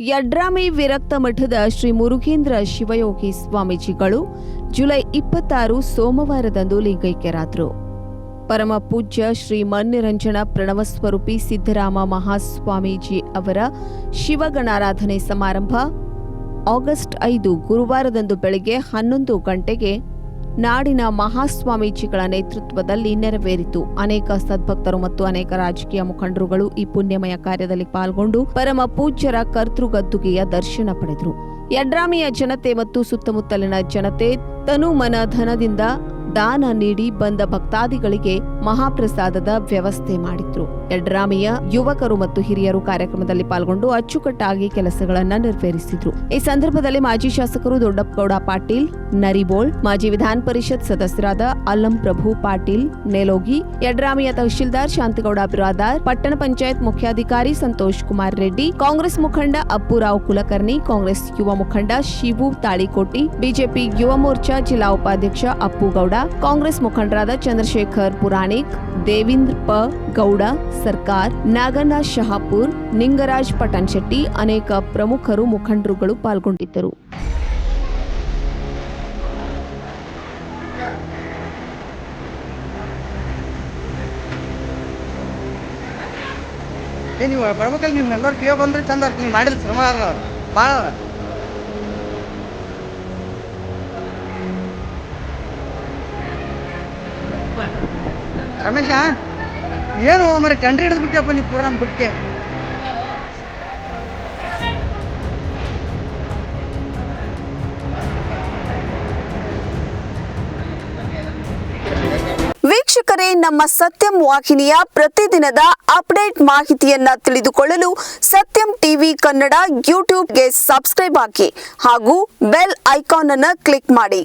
ಯಡ್ರಾಮಿ ವಿರಕ್ತ ಮಠದ ಶ್ರೀ ಮುರುಘೇಂದ್ರ ಶಿವಯೋಗಿ ಸ್ವಾಮೀಜಿಗಳು ಜುಲೈ ಇಪ್ಪತ್ತಾರು ಸೋಮವಾರದಂದು ಲಿಂಗೈಕ್ಯರಾದರು. ಪರಮ ಪೂಜ್ಯ ಶ್ರೀ ಮನ್ನಿರಂಜನ ಪ್ರಣವ ಸ್ವರೂಪಿ ಸಿದ್ದರಾಮ ಮಹಾಸ್ವಾಮೀಜಿ ಅವರ ಶಿವಗಣಾರಾಧನೆ ಸಮಾರಂಭ ಆಗಸ್ಟ್ ಐದು ಗುರುವಾರದಂದು ಬೆಳಗ್ಗೆ ಹನ್ನೊಂದು ಗಂಟೆಗೆ ನಾಡಿನ ಮಹಾಸ್ವಾಮೀಜಿಗಳ ನೇತೃತ್ವದಲ್ಲಿ ನೆರವೇರಿತು. ಅನೇಕ ಸದ್ಭಕ್ತರು ಮತ್ತು ಅನೇಕ ರಾಜಕೀಯ ಮುಖಂಡರುಗಳು ಈ ಪುಣ್ಯಮಯ ಕಾರ್ಯದಲ್ಲಿ ಪಾಲ್ಗೊಂಡು ಪರಮ ಪೂಜ್ಯರ ಕರ್ತೃಗದ್ದುಗೆಯ ದರ್ಶನ ಪಡೆದರು. ಯಡ್ರಾಮಿಯ ಜನತೆ ಮತ್ತು ಸುತ್ತಮುತ್ತಲಿನ ಜನತೆ ತನು ಮನ ಧನದಿಂದ ದಾನ ನೀಡಿ ಬಂದ ಭಕ್ತಾದಿಗಳಿಗೆ ಮಹಾಪ್ರಸಾದದ ವ್ಯವಸ್ಥೆ ಮಾಡಿದ್ರು. ಯಡ್ರಾಮಿಯ ಯುವಕರು ಮತ್ತು ಹಿರಿಯರು ಕಾರ್ಯಕ್ರಮದಲ್ಲಿ ಪಾಲ್ಗೊಂಡು ಅಚ್ಚುಕಟ್ಟಾಗಿ ಕೆಲಸಗಳನ್ನ ನೆರವೇರಿಸಿದ್ರು. ಈ ಸಂದರ್ಭದಲ್ಲಿ ಮಾಜಿ ಶಾಸಕರು ದೊಡ್ಡಪ್ಪಗೌಡ ಪಾಟೀಲ್, ನರಿಬೋಳ್, ಮಾಜಿ ವಿಧಾನ ಪರಿಷತ್ ಸದಸ್ಯರಾದ ಅಲ್ಲಂ ಪ್ರಭು ಪಾಟೀಲ್, ನೇಲೋಗಿ ಯಡ್ರಾಮಿಯ ತಹಶೀಲ್ದಾರ್ ಶಾಂತಗೌಡ ಬಿರಾದಾರ್, ಪಟ್ಟಣ ಪಂಚಾಯತ್ ಮುಖ್ಯಾಧಿಕಾರಿ ಸಂತೋಷ್ ಕುಮಾರ್ ರೆಡ್ಡಿ, ಕಾಂಗ್ರೆಸ್ ಮುಖಂಡ ಅಪ್ಪುರಾವ್ ಕುಲಕರ್ಣಿ, ಕಾಂಗ್ರೆಸ್ ಯುವ ಮುಖಂಡ ಶಿವು ತಾಳಿಕೋಟಿ, ಬಿಜೆಪಿ ಯುವ ಮೋರ್ಚಾ ಜಿಲ್ಲಾ ಉಪಾಧ್ಯಕ್ಷ ಅಪ್ಪುಗೌಡ, ಕಾಂಗ್ರೆಸ್ ಮುಖಂಡರಾದ ಚಂದ್ರಶೇಖರ್ ಪುರಾಣಿಕ್ ದೇವಿಂದ್ರ ಪ. ಗೌಡ, ಸರ್ಕಾರ್ ನಾಗನಾಥ್ ಶಹಾಪುರ್, ನಿಂಗರಾಜ್ ಪಟನ್ ಶೆಟ್ಟಿ ಅನೇಕ ಪ್ರಮುಖರು ಮುಖಂಡರುಗಳು ಪಾಲ್ಗೊಂಡಿದ್ದರು. ಚಂದ. ರಮೇಶ, ಏನು ಮರಿ ಕಂಡ್ರಿ ಹಿಡಿದ್ಬಿಟ್ಟಪ್ಪ ನೀವು ಪೂರ ನಮ್ಮ ಬಿಟ್ಟೆ ವೀಕ್ಷಕರೇ, ನಮ್ಮ ಸತ್ಯಂ ವಾಹಿನಿಯ ಪ್ರತಿದಿನದ ಅಪ್ಡೇಟ್ ಮಾಹಿತಿಯನ್ನ ತಿಳಿದುಕೊಳ್ಳಲು ಸತ್ಯಂ ಟಿವಿ ಕನ್ನಡ ಯೂಟ್ಯೂಬ್ಗೆ ಸಬ್ಸ್ಕ್ರೈಬ್ ಹಾಕಿ ಹಾಗೂ ಬೆಲ್ ಐಕಾನ್ ಅನ್ನು ಕ್ಲಿಕ್ ಮಾಡಿ.